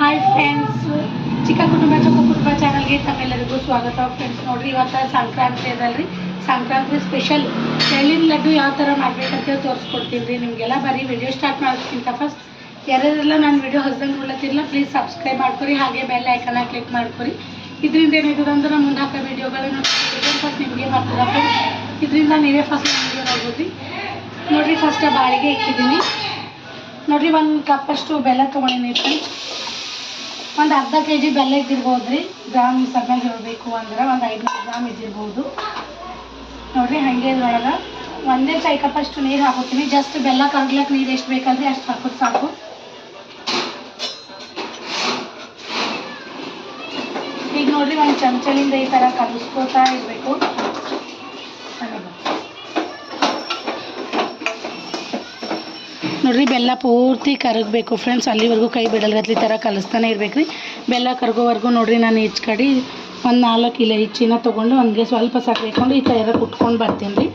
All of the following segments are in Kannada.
ಹಾಯ್ ಫ್ರೆಂಡ್ಸ್ ಚಿಕ್ಕ ಕುಟುಂಬ ಚೊಕ್ಕ ಕುಟುಂಬ ಚಾನಲ್ಗೆ ತಮ್ಮೆಲ್ಲರಿಗೂ ಸ್ವಾಗತ. ಫ್ರೆಂಡ್ಸ್ ನೋಡಿರಿ, ಇವತ್ತು ಸಂಕ್ರಾಂತಿ ಅದಲ್ರಿ. ಸಂಕ್ರಾಂತಿ ಸ್ಪೆಷಲ್ ಎಳ್ಳಿನ ಲಡ್ಡು ಯಾವ ಥರ ಮಾಡ್ಬೇಕಂತೇಳಿ ತೋರಿಸ್ಕೊಡ್ತೀನಿ ರೀ ನಿಮಗೆಲ್ಲ ಬರೀ ವಿಡಿಯೋ ಸ್ಟಾರ್ಟ್ ಮಾಡೋದಕ್ಕಿಂತ ಫಸ್ಟ್ ಯಾರ್ಯಾರೆಲ್ಲ ನಾನು ವಿಡಿಯೋ ಹೊಸದಂಗೆ ನೋಡ್ಲತ್ತಿರಲ್ಲ ಪ್ಲೀಸ್ ಸಬ್ಸ್ಕ್ರೈಬ್ ಮಾಡ್ಕೊರಿ. ಹಾಗೆ ಬೆಲ್ ಐಕನ್ನ ಕ್ಲಿಕ್ ಮಾಡ್ಕೊರಿ. ಇದರಿಂದ ಏನಾಯ್ತದ ಅಂದ್ರೆ ನಾನು ಮುಂದೆ ಹಾಕೋ ವಿಡಿಯೋಗಳನ್ನ ಫಸ್ಟ್ ನಿಮಗೆ ಬರ್ತದೆ ಫ್ರೆಂಡ್ಸ್ ಇದರಿಂದ ನೀವೇ ಫಸ್ಟ್ ವಿಡಿಯೋ ನೋಡ್ಬೋದು ನೋಡಿರಿ ಫಸ್ಟ್ ಬಾಳಿಗೆ ಇಕ್ಕಿದ್ದೀನಿ ನೋಡಿರಿ ಒಂದು ಕಪ್ಪಷ್ಟು ಬೆಲ್ಲ ತೊಗೊಂಡಿನಿ ಫ್ರೆಂಡ್ಸ್ ಒಂದು ಅರ್ಧ ಕೆ ಜಿ ಬೆಲ್ಲ ಇದ್ದಿರ್ಬೋದು ರೀ ಗ್ರಾಮ್ ಸಗಣಿ ಇರಬೇಕು ಅಂದ್ರೆ ಒಂದು ಐದುನೂರು ಗ್ರಾಮ್ ಇದ್ದಿರ್ಬೋದು ನೋಡ್ರಿ ಹಾಗೆ ಇದ್ರೊಳಗೆ ಒಂದೇ ಚೈ ಕಪ್ ಅಷ್ಟು ನೀರು ಹಾಕೋತೀನಿ. ಜಸ್ಟ್ ಬೆಲ್ಲ ಕರ್ಗ್ಲಕ್ಕೆ ನೀರು ಎಷ್ಟು ಬೇಕಂದ್ರೆ ಅಷ್ಟು ಹಾಕೋದು ಸಾಕು. ಈಗ ನೋಡ್ರಿ ಒಂದು ಚಮಚಲಿಂದ ಈ ಥರ ಕಲಿಸ್ಕೋತಾ ಇರಬೇಕು. ನೋಡ್ರಿ ಬೆಲ್ಲ ಪೂರ್ತಿ ಕರಗಬೇಕು ಫ್ರೆಂಡ್ಸ್ ಅಲ್ಲಿವರೆಗೂ ಕೈ ಬಿಡಲ್ಗತ್ಲಿ ಈ ಥರ ಕಲಿಸ್ತಾನೆ ಇರ್ಬೇಕು ರೀ ಬೆಲ್ಲ ಕರಗೋವರೆಗೂ ನೋಡ್ರಿ ನಾನು ಈಚ್ ಕಡೆ ಒಂದು ನಾಲ್ಕು ಇಲ್ಲ ಹೆಚ್ಚಿನ ತೊಗೊಂಡು ಹಂಗೆ ಸ್ವಲ್ಪ ಸಾಕು ಇಟ್ಕೊಂಡು ಈ ಥರ ಕುಟ್ಕೊಂಡು ಬರ್ತೀನಿ ರೀ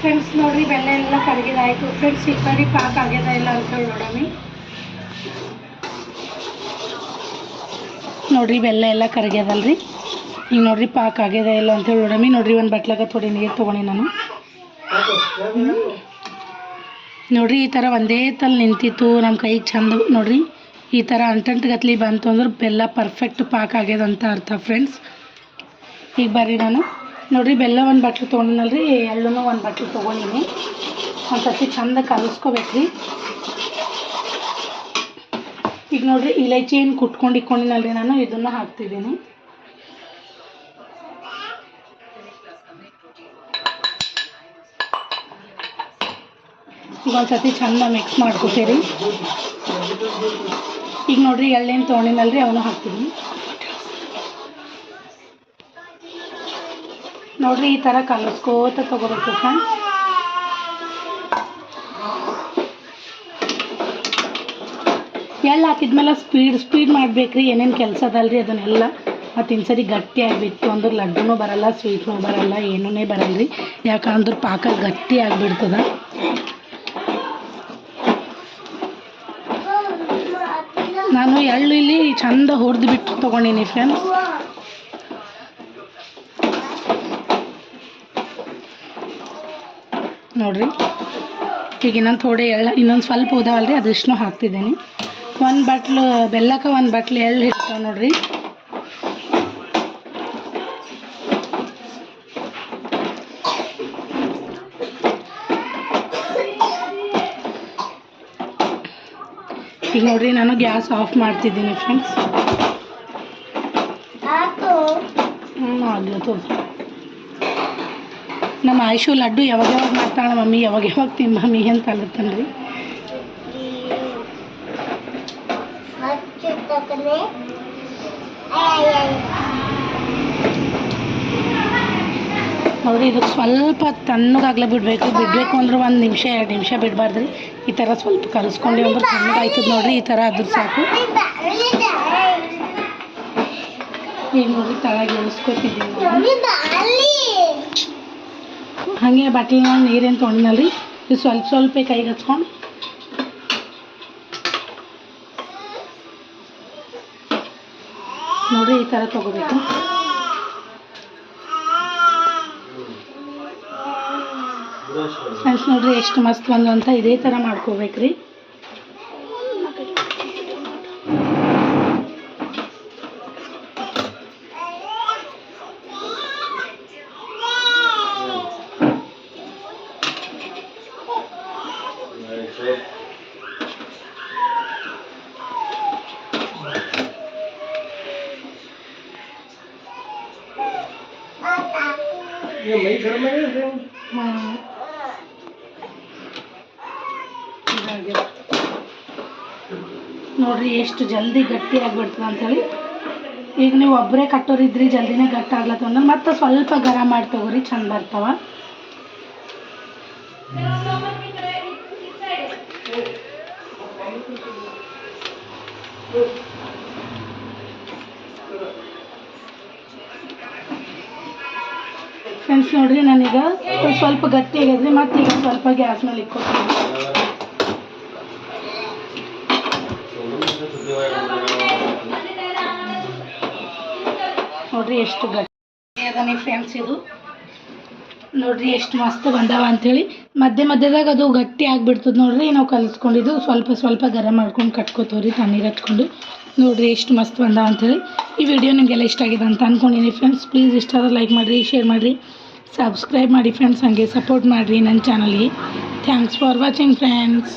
ಫ್ರೆಂಡ್ಸ್ ನೋಡ್ರಿ ಬೆಲ್ಲ ಎಲ್ಲ ಕರಗಿದಾಯಿತು. ಫ್ರೆಂಡ್ಸ್ ಈ ಕಡೆ ಪಾಕ ಆಗ್ಯದ ಇಲ್ಲ ಅಂತ ಹೇಳಿ ನೋಡಿ ನೋಡ್ರಿ ಬೆಲ್ಲ ಎಲ್ಲ ಕರಗ್ಯದಲ್ರಿ. ಈಗ ನೋಡ್ರಿ ಪಾಕ ಆಗ್ಯದ ಇಲ್ಲ ಅಂತ ಹೇಳಿ ನೋಡಮಿ ನೋಡ್ರಿ ಒಂದು ಬಟ್ಲಾಗ ಥೋಡಿ ನೀರು ತೊಗೊಂಡಿ ನಾನು. ನೋಡ್ರಿ, ಈ ಥರ ಒಂದೇ ತಲ್ ನಿಂತಿತ್ತು ನಮ್ಮ ಕೈಗೆ ಚಂದ. ನೋಡ್ರಿ, ಈ ಥರ ಅಂಟಂಟ್ಗತ್ಲಿ ಬಂತು ಅಂದ್ರೆ ಬೆಲ್ಲ ಪರ್ಫೆಕ್ಟ್ ಪಾಕ ಆಗ್ಯದ ಅಂತ ಅರ್ಥ ಫ್ರೆಂಡ್ಸ್ ಈಗ ಬರ್ರಿ ನಾನು. ನೋಡ್ರಿ, ಬೆಲ್ಲ ಒಂದು ಬಟ್ಲು ತೊಗೊಂಡಿನಲ್ರಿ, ಎಳ್ಳುನು ಒಂದು ಬಟ್ಲು ತೊಗೊಂಡಿನಿ. ಒಂದು ಚಂದ ಕಲಿಸ್ಕೋಬೇಕ್ರಿ. ಈಗ ನೋಡ್ರಿ, ಇಲೈಚಿ ಏನು ಕುಟ್ಕೊಂಡು ಇಕ್ಕೊಂಡಿನಲ್ರಿ ನಾನು, ಇದನ್ನು ಹಾಕ್ತಿದ್ದೀನಿ. ಒಂದು ಸತಿ ಚಂದ ಮಿಕ್ಸ್ ಮಾಡ್ಕೊತೀರಿ. ಈಗ ನೋಡ್ರಿ ಎಳ್ಳೇನು ತೊಗೊಂಡಿನಲ್ರಿ ಅವನು ಹಾಕ್ತೀನಿ. ನೋಡ್ರಿ ಈ ಥರ ಕಲಸ್ಕೋತ ತಗೋಬೇಕು ಫ್ರೆಂಡ್ಸ್. ಎಳ್ಳು ಹಾಕಿದ್ಮೇಲೆ ಸ್ಪೀಡ್ ಸ್ಪೀಡ್ ಮಾಡ್ಬೇಕ್ರಿ, ಏನೇನು ಕೆಲಸ ಅದಲ್ರಿ ಅದನ್ನೆಲ್ಲ. ಮತ್ತು ಇನ್ಸರಿ ಗಟ್ಟಿ ಆಗಿಬಿಟ್ಟು ಅಂದ್ರೆ ಲಡ್ಡುನೂ ಬರಲ್ಲ ಸ್ವೀಟ್ನೂ ಬರಲ್ಲ ಏನೂ ಬರಲ್ಲ ರೀ ಯಾಕಂದ್ರೆ ಪಾಕ ಗಟ್ಟಿ ಆಗಿಬಿಡ್ತದ. ನಾನು ಎಳ್ಳು ಇಲ್ಲಿ ಚಂದ ಹುರಿದು ಬಿಟ್ಟು ತೊಗೊಂಡಿನಿ ಫ್ರೆಂಡ್ಸ್ ನೋಡ್ರಿ. ಈಗ ಇನ್ನೊಂದು ಥೋಡೆ ಎಳ್ಳ, ಇನ್ನೊಂದು ಸ್ವಲ್ಪ ಉದಾವಲ್ರಿ ಅದಿಷ್ಟು ಹಾಕ್ತಿದ್ದೀನಿ. ಒಂದು ಬಟ್ಲು, ಬೆಲ್ಲಕ್ಕೆ ಒಂದು ಬಟ್ಲು ಎಳ್ಳು ಇರ್ತಾವೆ ನೋಡ್ರಿ. ಈಗ ನೋಡ್ರಿ ನಾನು ಗ್ಯಾಸ್ ಆಫ್ ಮಾಡ್ತಿದ್ದೀನಿ ಫ್ರೆಂಡ್ಸ್ ಹ್ಞೂ ಆಗ್ಲತ್ತು ನಮ್ಮ ಆಯುಷು ಲಡ್ಡು ಯಾವಾಗ ಯಾವಾಗ ಮಾಡ್ತಾಳೆ ಮಮ್ಮಿ? ಯಾವಾಗ ಯಾವಾಗ ತಿನ್ ಮಮ್ಮಿ ಅಂತ ಅಲ್ಲತ್ತನ್ರಿ ರೀ ನೋಡ್ರಿ ಇದಕ್ಕೆ ಸ್ವಲ್ಪ ತಣ್ಣಗಾಗ್ಲೇ ಬಿಡಬೇಕು. ಬಿಡಬೇಕು ಅಂದ್ರೆ ಒಂದು ನಿಮಿಷ, ಎರಡು ನಿಮಿಷ ಬಿಡಬಾರ್ದು ರೀ ಈ ಥರ ಸ್ವಲ್ಪ ಕಲಿಸ್ಕೊಂಡು ಅಂದ್ರೆ ತಣ್ಣಗಾಯ್ತದ ನೋಡ್ರಿ, ಈ ಥರ ಅದ್ರ ಸಾಕು. ಈಗ ನೋಡ್ರಿ ತಳಗೆ ಇಳಿಸ್ಕೊತಿದ್ದೀನಿ ಹಾಗೆ ಬಟ್ಲಿನಾಗ ನೀರೇನು ತೊಗೊಂಡಿನಲ್ರಿ ಇದು ಸ್ವಲ್ಪ ಸ್ವಲ್ಪ ಕೈಗೆ ಹಚ್ಕೊಂಡು. ನೋಡ್ರಿ, ಈ ಥರ ತೊಗೋಬೇಕು. ಫ್ರೆಂಡ್ಸ್ ನೋಡ್ರಿ ಎಷ್ಟು ಮಸ್ತ್ ಬಂದು ಅಂತ ಇದೇ ಥರ ಮಾಡ್ಕೋಬೇಕ್ರಿ. ಹಾಂ ನೋಡ್ರಿ ಎಷ್ಟು ಜಲ್ದಿ ಗಟ್ಟಿ ಆಗ್ಬಿಡ್ತದೆ ಅಂತೇಳಿ. ಈಗ ನೀವು ಒಬ್ಬರೇ ಕಟ್ಟೋರಿದ್ರಿ, ಜಲ್ದಿನೇ ಗಟ್ಟಿ ಆಗ್ಲತ್ತಂದ್ರೆ ಮತ್ತೆ ಸ್ವಲ್ಪ ಗರಂ ಮಾಡಿ ತಗೋರಿ, ಚಂದ ಬರ್ತಾವ. ಫ್ರೆಂಡ್ಸ್ ನೋಡ್ರಿ ನಾನೀಗ ಸ್ವಲ್ಪ ಗಟ್ಟಿ ಆಗ್ಯದ್ರಿ ಮತ್ತೆ ಈಗ ಸ್ವಲ್ಪ ಗ್ಯಾಸ್ ಮೇಲೆ ಇಕ್ಕೋತೀನಿ. ಎಷ್ಟು ಗಟ್ಟಿ ಫ್ರೆಂಡ್ಸ್ ಇದು. ನೋಡ್ರಿ ಎಷ್ಟು ಮಸ್ತ್ ಬಂದಾವ ಅಂಥೇಳಿ ಮಧ್ಯ ಮಧ್ಯದಾಗ ಅದು ಗಟ್ಟಿ ಆಗಿಬಿಡ್ತದೆ ನೋಡ್ರಿ, ನಾವು ಕಲಿಸ್ಕೊಂಡಿದ್ದು ಸ್ವಲ್ಪ ಸ್ವಲ್ಪ ಗರಂ ಮಾಡ್ಕೊಂಡು ಕಟ್ಕೋತೀವ್ರಿ ತಣ್ಣೀರು ಹಚ್ಕೊಂಡು. ನೋಡ್ರಿ ಎಷ್ಟು ಮಸ್ತ್ ಬಂದಾವ ಅಂಥೇಳಿ ಈ ವಿಡಿಯೋ ನಿಮಗೆಲ್ಲ ಇಷ್ಟ ಆಗಿದೆ ಅಂತ ಅಂದ್ಕೊಂಡಿನಿ ಫ್ರೆಂಡ್ಸ್ ಪ್ಲೀಸ್ ಇಷ್ಟ ಆದ್ರೆ ಲೈಕ್ ಮಾಡಿರಿ ಶೇರ್ ಮಾಡಿರಿ. ಸಬ್ಸ್ಕ್ರೈಬ್ ಮಾಡಿ ಫ್ರೆಂಡ್ಸ್ ಹಾಗೆ ಸಪೋರ್ಟ್ ಮಾಡಿರಿ ನನ್ನ ಚಾನಲ್ಗೆ ಥ್ಯಾಂಕ್ಸ್ ಫಾರ್ ವಾಚಿಂಗ್ ಫ್ರೆಂಡ್ಸ್